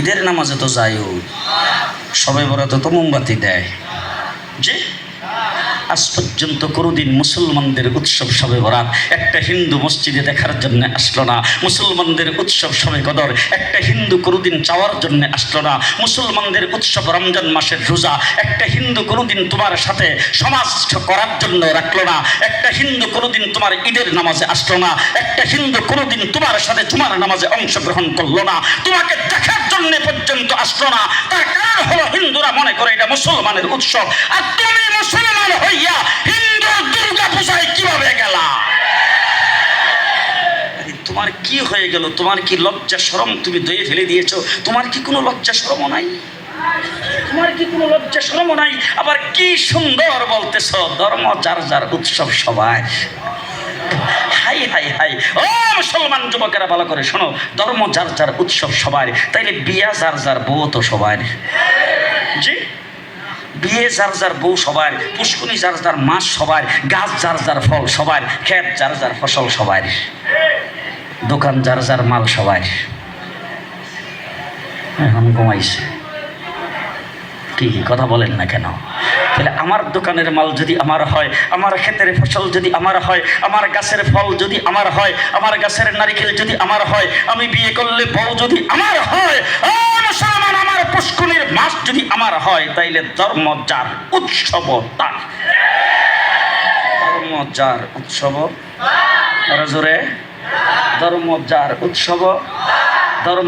ঈদের নামাজে তো যাইও সবাই বরাতে তো মোমবাতি দেয়। যে আজ পর্যন্ত কোনোদিন মুসলমানদের উৎসব সবে বরাত, একটা হিন্দু মসজিদে দেখার জন্য আসলো না, মুসলমানদের উৎসব সবে কদর, একটা হিন্দু কোনোদিন চাওয়ার জন্য আসলো না, মুসলমানদের উৎসব রমজান মাসের রোজা, একটা হিন্দু কোনোদিন তোমার সাথে সমাজ করার জন্য রাখল না, একটা হিন্দু কোনোদিন তোমার ঈদের নামাজে আসলো না, একটা হিন্দু কোনোদিন তোমার সাথে তোমার নামাজে অংশগ্রহণ করল না, তোমাকে দেখার জন্য পর্যন্ত আসলো না। তার কারণ হলো হিন্দুরা মনে করে এটা মুসলমানের উৎসব। আর তুমি মুসলমান হইয়া হিন্দু দুর্গা পূজায় কীভাবে গেলা? তোমার কি হয়ে গেল? তোমার কি লজ্জা শরম তুমি দয়ে ফেলে দিয়েছ? তোমার কি কোনো লজ্জা শরমও নাই? তোমার কি কোনো লজ্জা শরমও নাই? আবার কি সুন্দর বলতেছ, ধর্ম যার যার উৎসব সবাই। High high high. ও মুসলমান যুবকেরা ভালো করে শোনো, ধর্ম যার যার উৎসব সবার, তাইলে বিয়া যার যার বউ তো সবার। জি? বিয়ে যার যার বউ সবার, পুষ্কুনি যার যার মাছ সবার, গাছ যার যার ফল সবার, ক্ষেত যার যার ফসল সবার, দোকান যার যার মাল সবার। এখন ঘুমাইছে। কি কথা বলেন না কেন? তাহলে আমার দোকানের মাল যদি আমার হয়, আমার ক্ষেতের ফসল যদি আমার হয়, আমার গাছের ফল যদি আমার হয়, আমার গাছের নারিকেল যদি আমার হয়, আমি বিয়ে করলে বউ যদি আমার হয় আমার পুষ্কুনির মাছ যদি আমার হয়, তাইলে ধর্ম যার উৎসব তার। ধর্ম যার উৎসব জোরে। ধর্ম যার উৎসব? ধর্ম